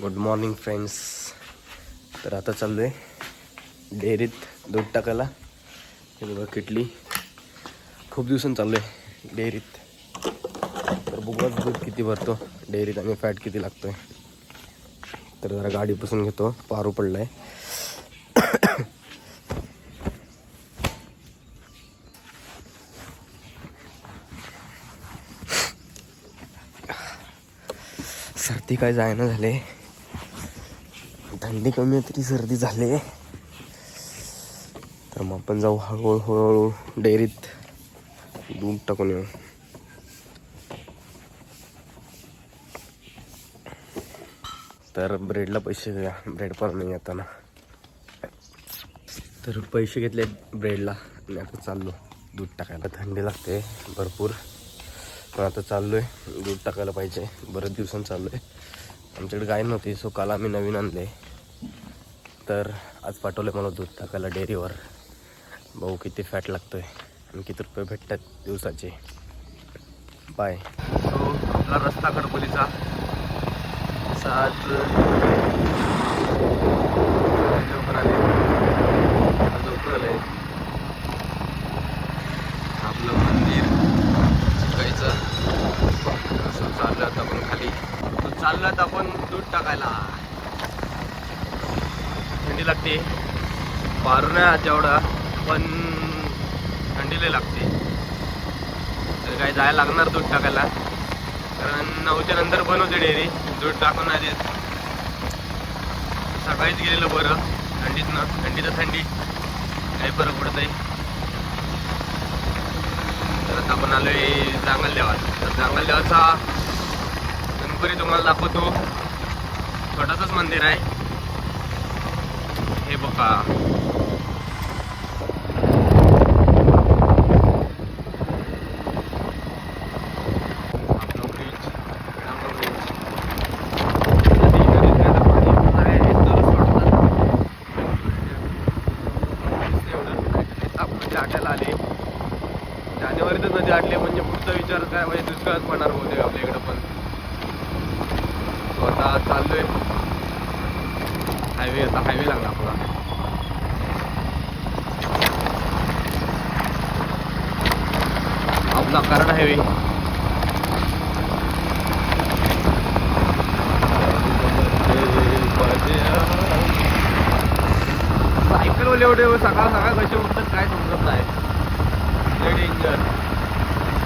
Good morning friends तर आता चाललो आहे डेअरीत दूध टाकायला. हे बघा किटली. खूप दिवसांनी चाललो आहे डेअरीत. तर बघूच दूध किती भरतो डेअरीत आणि फॅट किती लागतो आहे तर जरा गाडी पुसून घेतो पारू पडला आहे सर्दी काय जायना झाले थंडी कमी आहे तरी सर्दी झाली. तर मग आपण जाऊ हळूहळू हळूहळू डेअरीत दूध टाकून येऊ. तर ब्रेडला पैसे द्या. ब्रेड पण नाही येताना. तर पैसे घेतले ब्रेडला आणि आता चाललो. दूध टाकायला थंडी लागते भरपूर. पण आता चाललो आहे दूध टाकायला पाहिजे. बरेच दिवसांनी चाललो आहे आमच्याकडे गाय नव्हती सो काल आम्ही नवीन आणले. तर आज पाठवलं मला दूध टाकायला डेअरीवर. भाऊ किती फॅट लागतो आहे आणि किती रुपये भेटतात दिवसाचे. बाय सो आपला रस्ता गडबोलीचा सात आले आज आले आपलं मंदिर शिकायचं असं चाललं आता आपण खाली. चाललं आता आपण दूध टाकायला. थंडी लागते. पारू नाही एवढा पण थंडीला लागते. तर काय जायला लागणार दूध टाकायला? कारण नऊच्या नंतर बनवते डेअरी दूध टाकून आधी सकाळीच गेलेलं बरं. थंडीतनं थंडी तर थंडी. काही फरक पडत आहे तर आता आपण आलोय जांगल देवात. तर जांगल देवाचा गणपती तुम्हाला दाखवतो. छोटासाच मंदिर आहे. हे आपलं नदी जानेवारीतच नदी आटली म्हणजे पुढचा विचार काय म्हणजे दुष्काळच पडणार बहुतेक आपल्या इकडं पण तो चाललोय हायवे आता हायवे लागला आपला. आपला हायवे. सायकल वाले एवढे सकाळ सकाळ कसे उठतात काय समजत नाही. लय डेंजर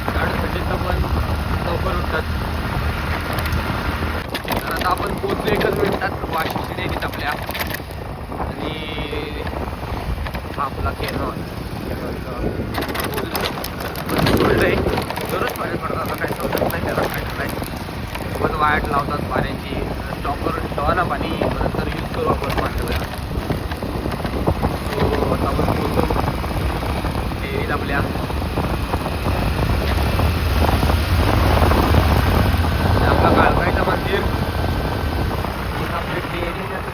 गाड्यांसाठी तर पण लवकर उठतात. तर आता आपण पोहोचलो एकच मिनिटात वाशिम डेअरीत आपल्या. आणि हा आपला केनॉन आहे दररोज पाणी पडतात आता काही समजत नाही त्याला काय नाही. सोबत वाट लावतात पाण्याची. स्टॉपवर ठेवा ना पाणी नंतर यूज करू आपण पाण्याला सो आता आपण बोलतो डेअरीत आपल्या. आपला काळकाईचं मंदिर. आपल्या डेअरीत आता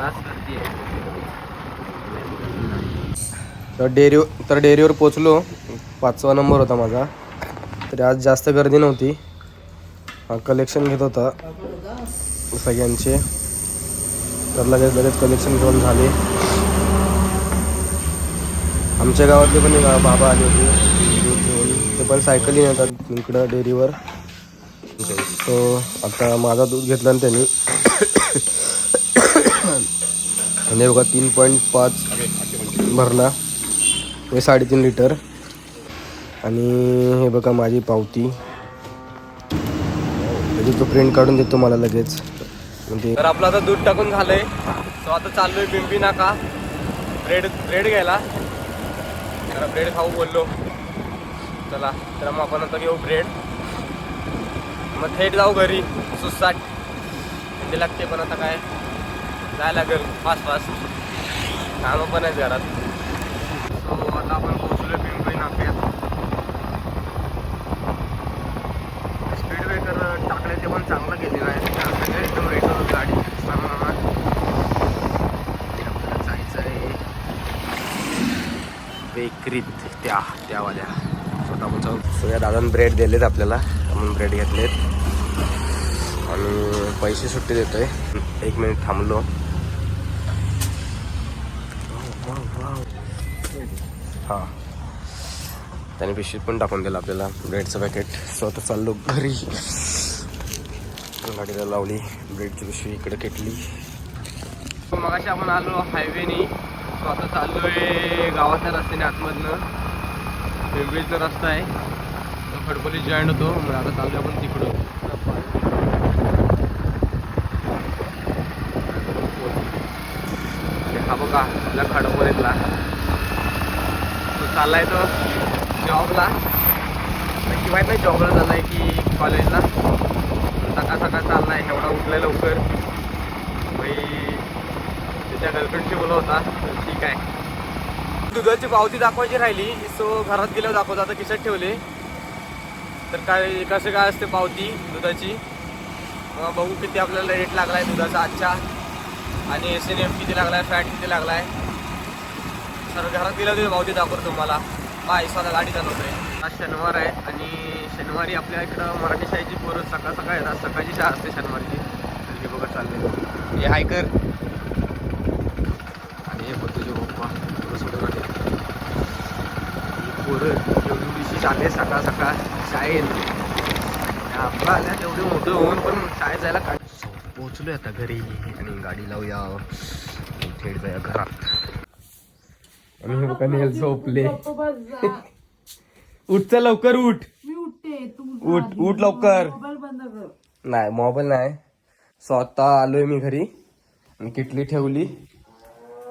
रास गर्दी आहे. तर डेअरी तर डेअरीवर पोचलो पाचवा नंबर होता माझा. तरी आज जास्त गर्दी नव्हती. हा कलेक्शन घेत होता सगळ्यांचे. तर लगेच लगेच कलेक्शन घेऊन झाले. आमच्या गावातले पण एक बाबा आले होते. दूध घेऊन. ते पण सायकली येतात इकडं डेअरीवर. तो आता माझा दूध घेतला ना त्यांनी. आणि बघा तीन पॉईंट पाच भरला. हे साडेतीन लिटर आणि हे बघा माझी पावती. म्हणजे तो प्रिंट काढून देतो मला लगेच. म्हणजे तर आपलं आता दूध टाकून झालंय. तो आता चाललोय बिंबी नाका. ब्रेड ब्रेड घ्यायला. जरा ब्रेड खाऊ बोललो. चला तर मग आपण आता घेऊ ब्रेड मग थेट जाऊ घरी. सुसाट थंडी लागते पण आता काय? जायला लागेल. Fast fast. कामं पण आहेत घरात. सो आता आपण पोहोचलो पिंपरी नाक्यात. टाकले ते पण चांगलं केलेलं आहे. सगळे एकदम रेटवर गाडी. असताना आपल्याला जायचं आहे. बेकरीत त्या त्यावाल्या. स्वतः सगळ्या दादान ब्रेड दिलेत आपल्याला. म्हणून ब्रेड घेतलेत. आणि पैसे सुट्टी देतोय. एक मिनिट थांबलो. हां. त्याने पिशवीत पण टाकून दिलं आपल्याला. ब्रेडचं पॅकेट स्वतः चाललो घरी. गाडीला लावली ब्रेडची पिशवी इकडे केटली मगाशी आपण आलो हायवेनी. स्वतः चाललोय गावाच्या रस्त्याने आतमधनं. पिंपरीचा रस्ता आहे. तो खडकोली जॉईंट होतो. मग आता चाललो आपण तिकडून. हा बघा आपल्या खडकोलीतला तो चाललाय तो जॉबला नक्की माहीत नाही जॉबला चाललाय की कॉलेजला सकाळ सकाळ चाललाय एवढा उठलाय लवकर. बाई त्याच्या गर्लफ्रेंडशी बोला होता ठीक आहे. दुधाची पावती दाखवायची राहिली सो घरात गेल्यावर दाखवतो आता किशात ठेवले. तर काय कसं काय असते पावती दुधाची? बघू किती आपल्याला रेट लागला आहे दुधाचा आजच्या. आणि एस एन एफ किती लागला आहे फॅट किती लागला आहे सर घरात गेल्यावर पावती दाखवतो तुम्हाला. बाय स्वतः गाडी चालवतोय. आज शनिवार आहे आणि शनिवारी आपल्या इकडं मराठी शाळेची पोरं सकाळ सकाळ येतात. सकाळची शाळा असते शनिवारची. हे बघा चालले हे हायकर. आणि हे बघ तुझे पप्पा तुला सोडून आले पोरं एवढी दिवशी चालले सकाळ सकाळ शाळेत. आपला आल्या तेवढे मोठे होऊन पण शाळेत जायला काय पोचलोय आता घरी. आणि गाडी लावूया. थेट जाऊया घरात. आणि झोपले. उठ चल लवकर उठ. मी उठते तू उठ उठ लवकर. मोबाईल बंद कर. नाही मोबाईल नाही. स्वतः आलोय मी घरी. आणि किटली ठेवली.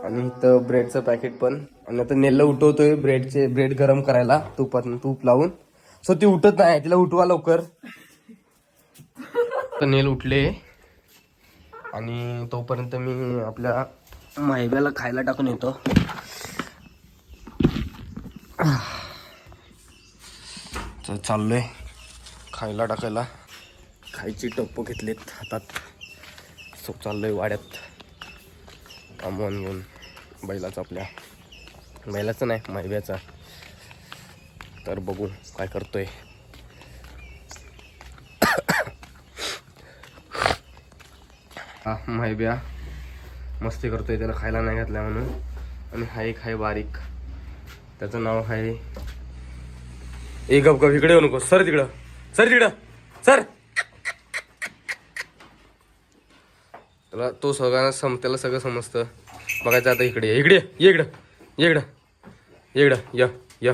आणि इथं ब्रेडचं पॅकेट पण. आणि आता नेलं उठवतोय ब्रेडचे ब्रेड गरम करायला. तुपात तूप लावून. सो ती उठत नाही तिला उठवा लवकर. तर नेल उठले. आणि तोपर्यंत मी आपल्या मायब्याला खायला टाकून येतो. तर चाललोय खायला टाकायला. खायची टप्प घेतलेत हातात. सो चाललोय वाड्यात. आंबवून घेऊन बैलाचं आपल्या. बैलाचं नाही मायब्याचा तर बघू काय करतोय. हा मायब्या मस्ती करतोय त्याला खायला नाही घातल्या म्हणून. आणि हा एक आहे बारीक. त्याचं नाव आहे ए गप गप इकडे येऊ नको. सर तिकडं. सर तिकडं. सर. त्याला तो सगळ्यांना सम त्याला सगळं समजतं. बघायचं आता इकडे ये. इकडे ये. ये इकडं. ये इकडं. ये इकडं. य. य.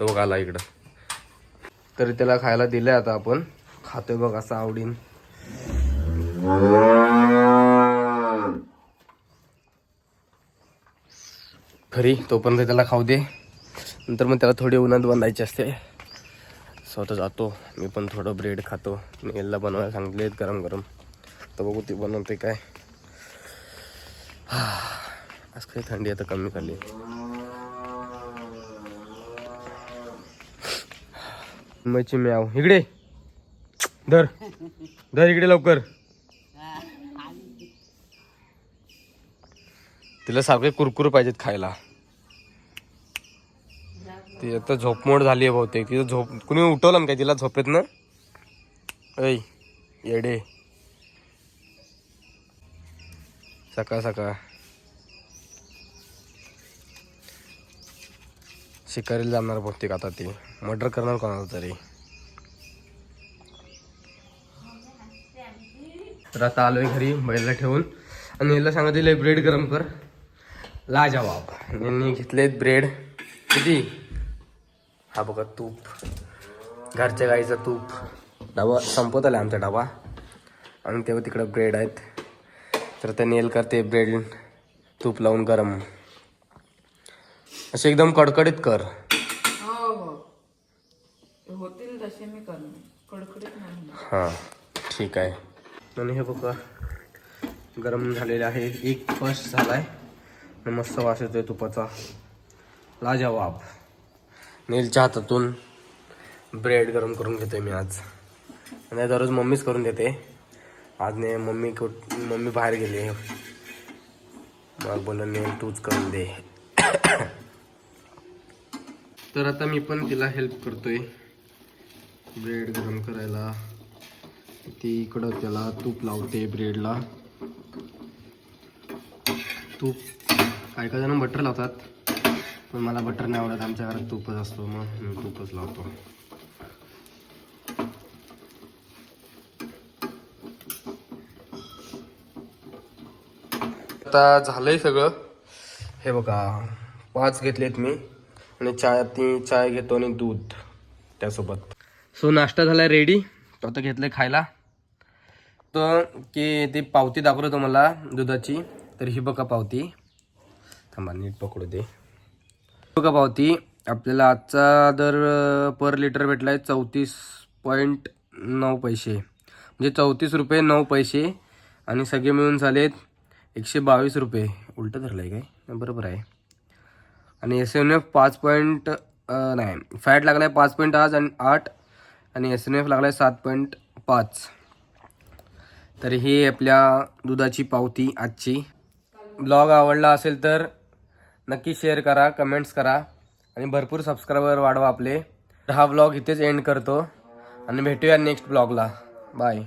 तो बघ आला इकडं. तरी त्याला खायला दिलंय आता आपण. खातोय बघ असं आवडीन. खरी तोपर्यंत त्याला खाऊ दे. नंतर मग त्याला थोडी उन्हात बांधायची असते. स्वतः जातो. मी पण थोडं ब्रेड खातो. मी याला बनवायला सांगितले गरम गरम. तर बघू ती बनवते काय. आज काही थंडी आता कमी झाली. मी म्याव. इकडे. धर. धर इकडे लवकर. तिला सारखे कुरकुर पाहिजेत खायला. ती आता झोपमोड झाली आहे बहुतेक. तिथं झोप कुणी उठवलं काय तिला झोपेत ना? ऐ येडे. सकाळ सकाळ. शिकारीला जाणार बहुतेक आता ती. मर्डर करणार कोणाला तरी. तर आता आलोय घरी बैलला ठेवून. आणि याला सांगितलेलं ब्रेड गरम कर. लाजवाब यांनी घेतलेत ब्रेड. किती? हा बघा तूप. घरच्या गाईचं तूप. डबा संपत आला आमचा डबा. आणि तेव्हा तिकडं ब्रेड आहेत. तर ते नेल करते ब्रेड तूप लावून गरम. असे एकदम कडकडीत कर. हो हो. होतील तसे मी करणार. कडकडीत नाही हां ठीक आहे. आणि हे बघा गरम झालेले आहे. एक फर्स्ट झालाय. आणि मस्त वास येतोय तुपाचा. लाजवाब. नीलच्या हातातून ब्रेड गरम करून घेतो आहे मी आज. आणि दररोज मम्मीच करून देते. आज ने मम्मी कुठ मम्मी बाहेर गेली. मग बोल नेल तूच करून दे. तर आता मी पण तिला हेल्प करतोय. ब्रेड गरम करायला. ती इकडं त्याला तूप लावते ब्रेडला तूप काय काय जण बटर लावतात. पण मला बटर नाही आवडत. आमच्या घरात तूपच असतो मग मी तूपच लावतो. आता झालंय सगळं. हे बघा पाच घेतलेत मी. आणि चाय ती चाय घेतो आणि दूध त्यासोबत. सो नाश्ता झाला रेडी तो आता घेतलंय खायला. तर की ती पावती दाखवतो तुम्हाला दुधाची. तर ही बघा पावती. थांबा नीट पकडू दे. बघा पावती आपल्याला आजचा दर पर लिटर भेटला आहे चौतीस पॉईंट नऊ पैसे. म्हणजे चौतीस रुपये नऊ पैसे आणि सगळे मिळून झालेत एकशे बावीस रुपये. उलटं धरलं आहे काय बरोबर आहे. आणि एस एन एफ पाच पॉईंट नाही फॅट लागला आहे पाच पॉईंट आज आणि आठ आणि एस एन एफ लागला आहे सात पॉईंट पाच. तर ही आपल्या दुधाची पावती आजची. ब्लॉग आवडला असेल तर नक्की शेअर करा कमेंट्स करा आणि भरपूर सबस्क्रायबर वाढवा आपले. तर हा ब्लॉग इथेच एंड करतो. आणि भेटूया नेक्स्ट ब्लॉगला बाय